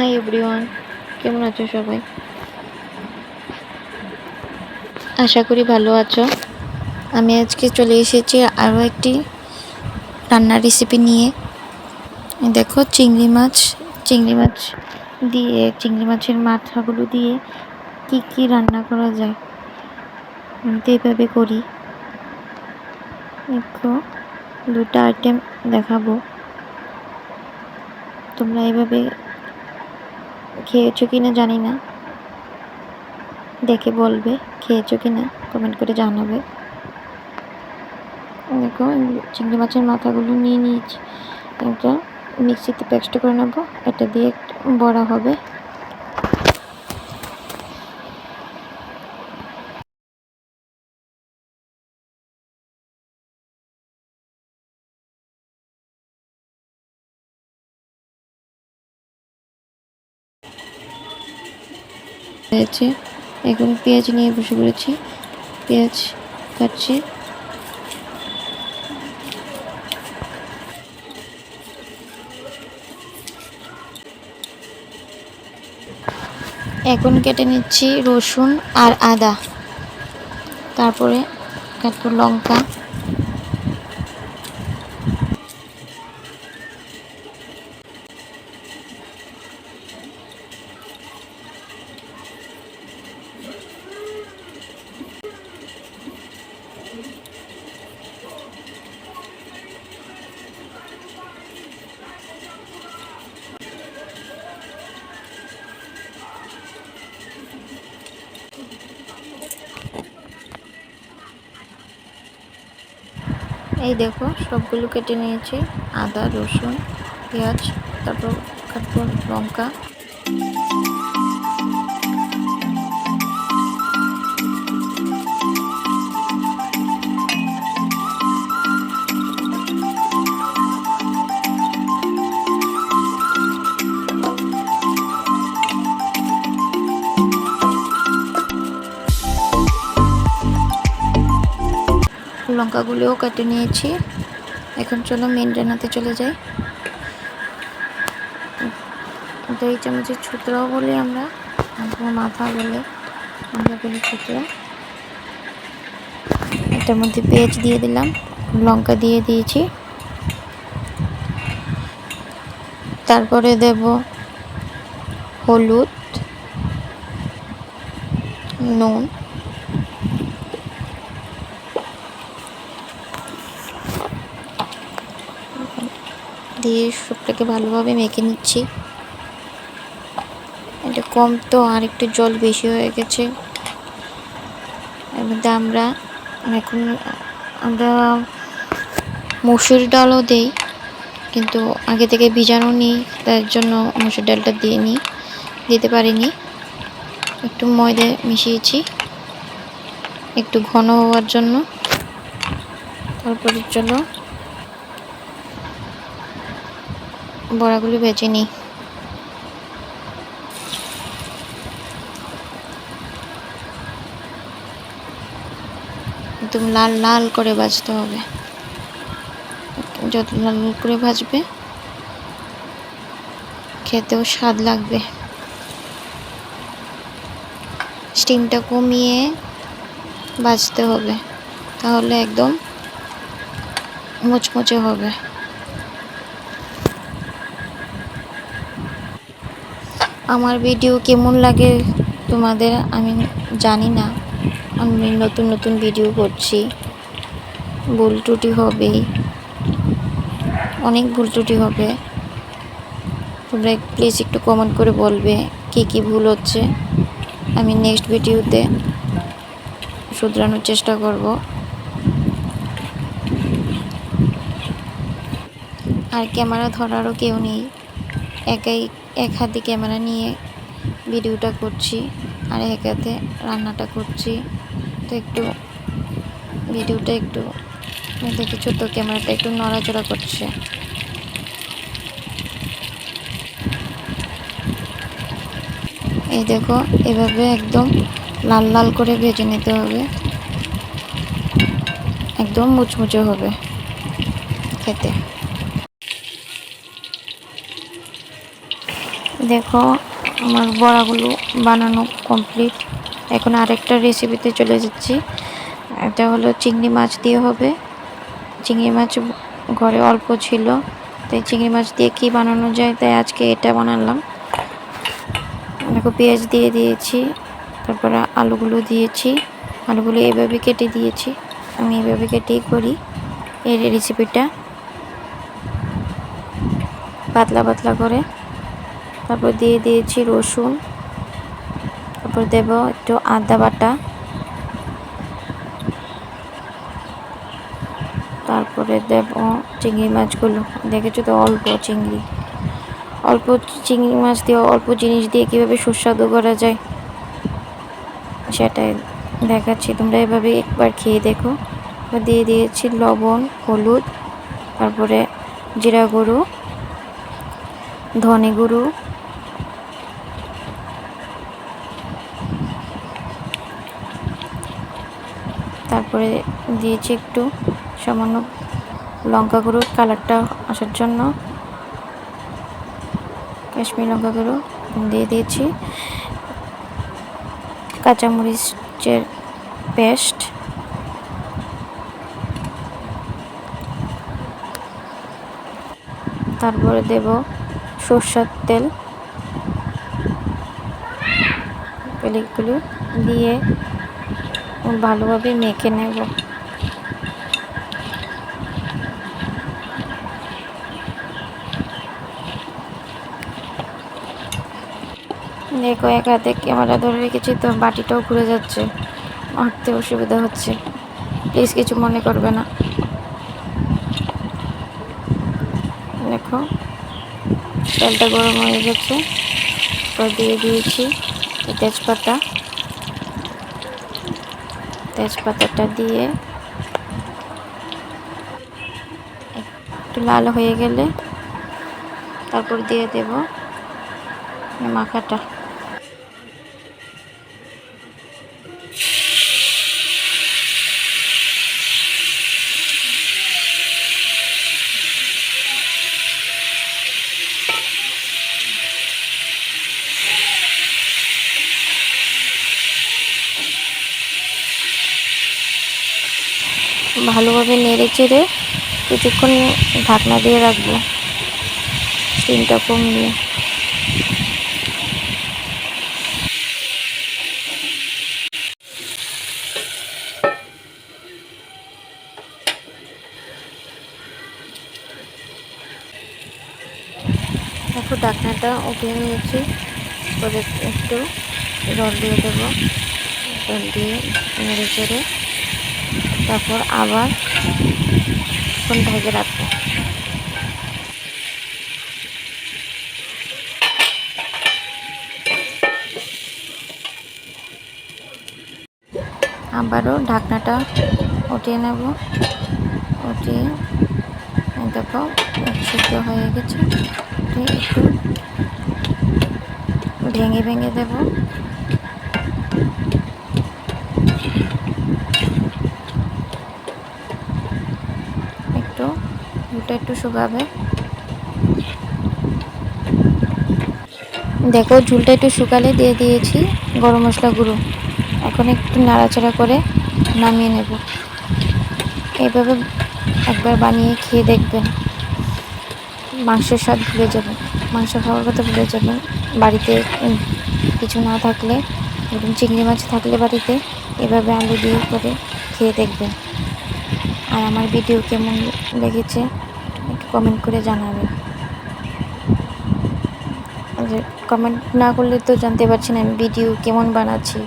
Hi everyone কেমন আছো সবাই? আশা করি ভালো আছো। আমি আজকে চলে এসেছি আরও একটি রান্নার রেসিপি নিয়ে। দেখো, চিংড়ি মাছ। চিংড়ি মাছ দিয়ে, চিংড়ি মাছের মাথাগুলো দিয়ে কি কি রান্না করা যায়। আমি তো এইভাবে করি। দেখো, দুটো আইটেম দেখাবো। তোমরা এভাবে খেয়েছো কি না জানি না। দেখে বলবে, খেয়েছো কি না? কমেন্ট করে জানাবে। দেখো চিংড়ি মাছের মাথাগুলো নিয়ে নিয়েছি। একটা মিক্সিতে পেস্ট করে নেব। এটা দিয়ে বড়া হবে। হয়েছে। এখন পেঁয়াজ নিয়ে বসে পড়েছি। পেঁয়াজ কাটছি। এখন কেটে নিচ্ছি রসুন আর আদা। তারপরে কাটবো লঙ্কা। এই দেখো সবগুলো কেটে নিয়েছি। আদা রসুন পেঁয়াজ তারপর কাটবো লঙ্কা। লঙ্কাগুলোও কেটে নিয়েছি। এখন চলো মেন রান্নাতে চলে যাই। দই চামচের ছুতরাও বলি আমরা। মাথা বলে, আমরা বলি ছুতরা। এটার মধ্যে পেঁয়াজ দিয়ে দিলাম, লঙ্কা দিয়ে দিয়েছি। তারপরে দেব হলুদ, নুন। দিয়ে সবটাকে ভালোভাবে মেখে নিচ্ছি। এটা কম তো, আর একটু জল বেশি হয়ে গেছে। এর মধ্যে আমরা এখন, আমরা মসুর ডালও দেই, কিন্তু আগে থেকে ভিজানো নিই, তার জন্য মসুর ডালটা দিয়ে নিই, দিতে পারিনি। একটু ময়দা মিশিয়েছি, একটু ঘন হওয়ার জন্য। তারপরে চলো বড়াগুলো ভেজে নিই। একদম লাল লাল করে ভাজতে হবে। যত লাল লাল করে ভাজবে, খেতেও স্বাদ লাগবে। স্টিমটা কমিয়ে ভাজতে হবে, তাহলে একদম মুচমুচে হবে। আমার ভিডিও কেমন লাগে তোমাদের আমি জানি না। আমি নতুন নতুন ভিডিও করছি। ভুল ত্রুটি হবেই। অনেক ভুল ত্রুটি হবে। তোমরা প্লিজ একটু কমেন্ট করে বলবে কী কী ভুল হচ্ছে। আমি নেক্সট ভিডিওতে শুধরানোর চেষ্টা করব। আর ক্যামেরা ধরারও কেউ নেই। একাই এক হাতে ক্যামেরা নিয়ে ভিডিওটা করছি আর এক হাতে রান্নাটা করছি। তো একটু ভিডিওটা একটু দেখেছ তো ক্যামেরাটা একটু নড়াচড়া করছে। এই দেখো, এভাবে একদম লাল লাল করে ভেজে নিতে হবে। একদম মুচমুচে হবে খেতে। দেখো, আমার বড়াগুলো বানানো কমপ্লিট এখন আরেকটা রেসিপিতে চলে যাচ্ছি। এটা হলো চিংড়ি মাছ দিয়ে হবে। চিংড়ি মাছ ঘরে অল্প ছিল। তাই চিংড়ি মাছ দিয়ে কি বানানো যায়, তাই আজকে এটা বানালাম। দেখো, পেঁয়াজ দিয়ে দিয়েছি, তারপরে আলুগুলো দিয়েছি। আলুগুলো এভাবে কেটে দিয়েছি। আমি এভাবে কেটেই করি এই রেসিপিটা পাতলা পাতলা করে। তারপর দিয়ে দিয়েছি রসুন। তারপর দেব একটু আদা বাটা। তারপরে দেব চিংড়ি মাছগুলো। দেখেছ তো অল্প চিংড়ি। অল্প চিংড়ি মাছ দিয়ে, অল্প জিনিস দিয়ে কীভাবে সুস্বাদু করা যায়? সেটাই দেখাচ্ছি। তোমরা এভাবে একবার খেয়ে দেখো। দিয়ে দিয়েছি লবণ, হলুদ, তারপরে জিরা গুঁড়ো, ধনে গুঁড়ো তারপরে দিয়েছি একটু সামান্য লঙ্কা গুঁড়ো, কালারটা আসার জন্য কাশ্মীর লঙ্কা গুঁড়ো দিয়ে দিয়েছি। কাঁচামরিচের পেস্ট। তারপরে দেব সর্ষার তেল। পেলিগুলো দিয়ে ভালোভাবে মেখে নেব। দেখো এক হাতে ক্যামেরা ধরে রেখেছি, তো বাটিটাও ঘুরে যাচ্ছে। মারতে অসুবিধা হচ্ছে। প্লিজ কিছু মনে করবে না। দেখো, তেলটা গরম হয়ে গেছে। দিয়ে দিয়েছি তেজপাতা। তেজপাতাটা দিয়ে একটু লাল হয়ে গেলে তারপর দিয়ে দেব মাখাটা। ভালোভাবে নেড়ে চেড়ে কিছুক্ষণ ঢাকনা দিয়ে রাখব স্টিমটা কমিয়ে দেখো, ঢাকনাটা উঠিয়ে নিয়েছি একটু জল দিয়ে দেবো। জল দিয়ে নেড়ে চেড়ে তারপর আবার ফোন ঢেকে রাখব। আবারও ঢাকনাটা উঠিয়ে নেব। উঠিয়ে দেখো সিদ্ধ হয়ে গেছে। একটু ভেঙে ভেঙে দেবো একটু দুটো একটু শুকাবে। দেখো, ঝুলটা একটু শুকালে দিয়ে দিয়েছি গরম মশলা গুঁড়ো। এখন একটু নাড়াচাড়া করে নামিয়ে নেব। এইভাবে একবার বানিয়ে খেয়ে দেখবেন। মাংসের স্বাদ ভুলে যাবেন। মাংস খাওয়ার কথা ভুলে যাবেন। বাড়িতে কিছু না থাকলে এবং চিংড়ি মাছ থাকলে বাড়িতে, এভাবে আলু দিয়ে করে খেয়ে দেখবেন। আর আমার ভিডিও কেমন লেগেছে কমেন্ট করে জানাবেন কমেন্ট না করলে তো জানতে পারছি না আমি ভিডিও কেমন বানাচ্ছি।